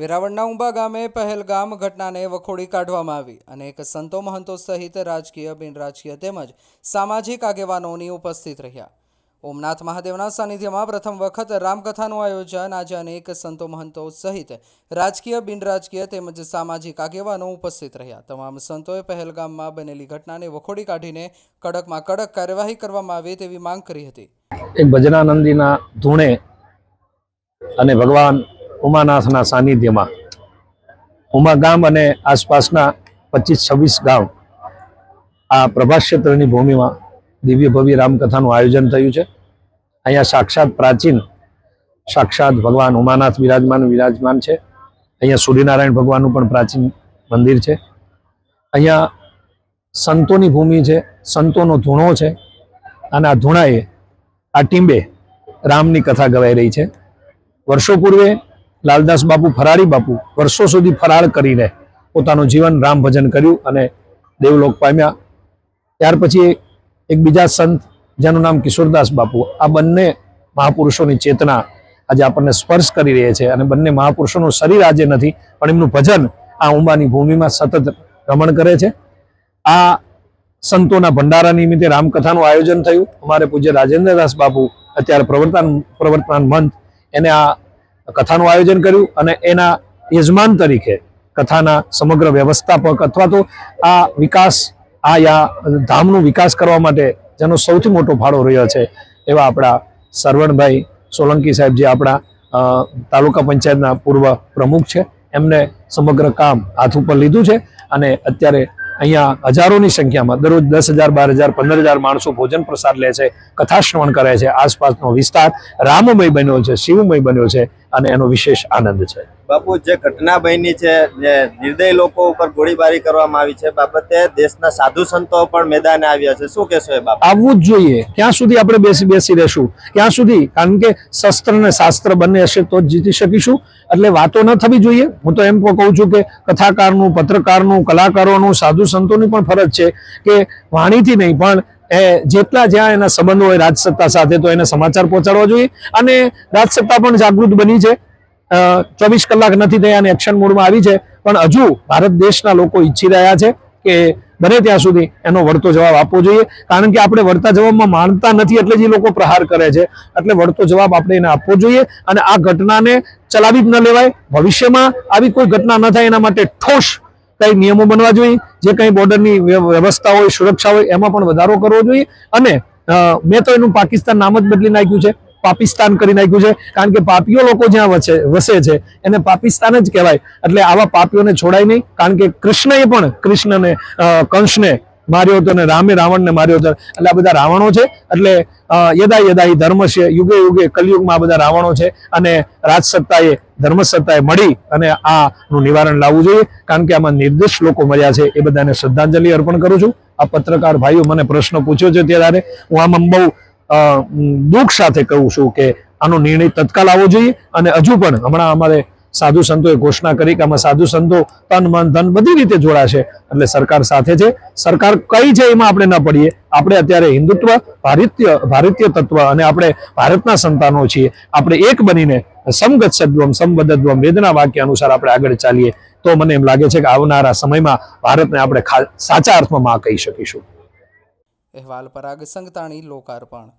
વેરાવળના ઉંબા ગામે પહેલગામ ઘટનાને વખોડી કાઢવામાં આવી અને એક સંતો મહંતો સહિત રાજકીય બિન રાજકીય તેમજ સામાજિક આગેવાનોની ઉપસ્થિત રહ્યા. ઓમનાથ મહાદેવના સાનિધ્યમાં પ્રથમ વખત રામકથાનું આયોજન આજે અનેક સંતો મહંતો સહિત રાજકીય બિન રાજકીય તેમજ સામાજિક આગેવાનો ઉપસ્થિત રહ્યા. તમામ સંતોએ પહેલગામમાં બનેલી ઘટનાને વખોડી કાઢીને કડકમાં કડક કાર્યવાહી કરવામાં આવે તેવી માંગ કરી હતી. એક ભજનાનંદીના ધૂણે અને ભગવાન ઉમાનાથના સાનિધ્યમાં. ઉમા ગામ અને આસપાસના પચીસ છવ્વીસ ગામ આ પ્રભાસ ક્ષેત્રની ભૂમિમાં દિવ્ય ભવ્ય રામકથાનું આયોજન થયું છે. અહીંયા સાક્ષાત પ્રાચીન, સાક્ષાત ભગવાન ઉમાનાથ વિરાજમાન વિરાજમાન છે. અહીંયા સૂર્યનારાયણ ભગવાનનું પણ પ્રાચીન મંદિર છે. અહીંયા સંતોની ભૂમિ છે, સંતોનો ધૂણો છે અને આ ધૂણાએ આ ટીંબે રામની કથા ગવાઈ રહી છે. વર્ષો પૂર્વે લાલદાસ બાપુ ફરારી બાપુ વર્ષો સુધી ફરાળ કરીને પોતાનું જીવન રામ ભજન કર્યું અને દેવલોક પામ્યા. ત્યાર પછી એક બીજા સંત, જેનું નામ કિશોરદાસ બાપુ. આ બંને મહાપુરુષોની ચેતના આજે આપણને સ્પર્શ કરી રહી છે અને બંને મહાપુરુષોનું શરીર આજે નથી, પણ એમનું ભજન આ ઉંબાની ભૂમિમાં સતત રમણ કરે છે. આ સંતોના ભંડારા નિમિત્તે રામકથાનું આયોજન થયું. અમારે પૂજ્ય રાજેન્દ્રદાસ બાપુ, અત્યારે પ્રવર્તન, પ્રવર્તમાન મંત એને આ કથાનું આયોજન કર્યું અને એના યજમાન તરીકે કથાના સમગ્ર વ્યવસ્થાપક અથવા તો આ વિકાસ, આ યા ધામનો વિકાસ કરવા માટે જેનો સૌથી મોટો ફાળો રહ્યો છે એવા આપણા સરવણભાઈ સોલંકી સાહેબ જે આપણા તાલુકા પંચાયતના પૂર્વ પ્રમુખ છે. એમને સમગ્ર કામ હાથ ઉપર લીધું છે અને અત્યારે અહીંયા હજારોની સંખ્યામાં દરરોજ દસ હજાર, બાર હજાર, પંદર હજાર માણસો ભોજન પ્રસાદ લે છે કથા શ્રવણ કરે છે, આસપાસનો વિસ્તાર રામમય બન્યો છે, શિવમય બન્યો છે. અને એનો વિશેષ આનંદ છે. બાપુ જે ઘટના બની છે જે નિર્દય લોકો ઉપર ગોળીબારી કરવામાં આવી છે બાબતે દેશના સાધુ સંતો પણ મેદાને આવ્યા છે. શું કહેશો એ બાબત? આવવું જ જોઈએ. ક્યાં સુધી આપણે બેસી બેસી રહેશું? ક્યાં સુધી? કારણ કે શસ્ત્ર ને શાસ્ત્ર બંને હશે તો જ જીતી શકીશું. એટલે વાતો ન થવી જોઈએ. હું તો એમ પણ કહું છું કે કથાકારનું પત્રકારનું કલાકારોનું સાધુ સંતોની પણ ફરજ છે કે વાણીથી નહીં પણ એ જેટલા જ્યાં એના સંબંધો હોય રાજસત્તા સાથે, તો એને સમાચાર પહોંચાડવા જોઈએ. અને રાજસત્તા પણ જાગૃત બની છે. ચોવીસ કલાક નથી થયા અને એક્શન મોડમાં આવી છે. પણ હજુ ભારત દેશના લોકો ઈચ્છી રહ્યા છે કે બને ત્યાં સુધી એનો વળતો જવાબ આપવો જોઈએ. કારણ કે આપણે વળતા જવાબમાં માનતા નથી એટલે જ લોકો પ્રહાર કરે છે. એટલે વળતો જવાબ આપણે એને આપવો જોઈએ અને આ ઘટનાને ચલાવી જ ન લેવાય. ભવિષ્યમાં આવી કોઈ ઘટના ન થાય એના માટે ઠોસ કઈ નિયમો બનવા જોઈએ, જે કઈ બોર્ડરની વ્યવસ્થા હોય, સુરક્ષા હોય, એમાં પણ વધારો કરવો જોઈએ. અને મેં તો એનું પાકિસ્તાન નામ જ બદલી નાખ્યું છે, પાકિસ્તાન કરી નાખ્યું છે. કારણ કે પાપીઓ લોકો જ્યાં વસે વસે છે, એને પાકિસ્તાન જ કહેવાય. એટલે આવા પાપીઓને છોડાય નહીં. કારણ કે કૃષ્ણએ પણ, કૃષ્ણને કંસને માર્યો હતો અને રામે રાવણને માર્યો હતો. એટલે આ બધા રાવણો છે. એટલે યદા યદા એ ધર્મ છે. યુગે યુગે કલયુગમાં આ બધા રાવણો છે અને રાજસત્તાએ, ધર્મસત્તાએ મળી અને આનું નિવારણ લાવવું જોઈએ. કારણ કે આમાં નિર્દોષ લોકો મર્યા છે. એ બધાને શ્રદ્ધાંજલિ અર્પણ કરું છું. આ પત્રકાર ભાઈઓ મને પ્રશ્ન પૂછ્યો છે ત્યારે હું આમાં બહુ દુઃખ સાથે કહું છું કે આનો નિર્ણય તત્કાલ આવવો જોઈએ અને હજુ પણ હમણાં અમારે સાધુ સંતોએ ઘોષણા કરી કે આમાં સાધુ સંતો તન, મન, ધન બધી રીતે જોડાશે. એટલે સરકાર સાથે છે. સરકાર કઈ છે એમાં આપણે ન પડીએ. આપણે અત્યારે હિન્દુત્વ, ભારતીય ભારતીય તત્વ અને આપણે ભારતના સંતાનો છીએ. આપણે એક બનીને સમગત સદ્વમ સંબદ્ધત્વમ વેદના વાક્ય અનુસાર આપણે આગળ ચાલીએ. તો મને એમ લાગે છે કે આવનારા સમયમાં ભારતને આપણે સાચા અર્થમાં માં કહી શકીશું. અહેવાલ પરાગ સંગતાણી, લોકાર્પણ.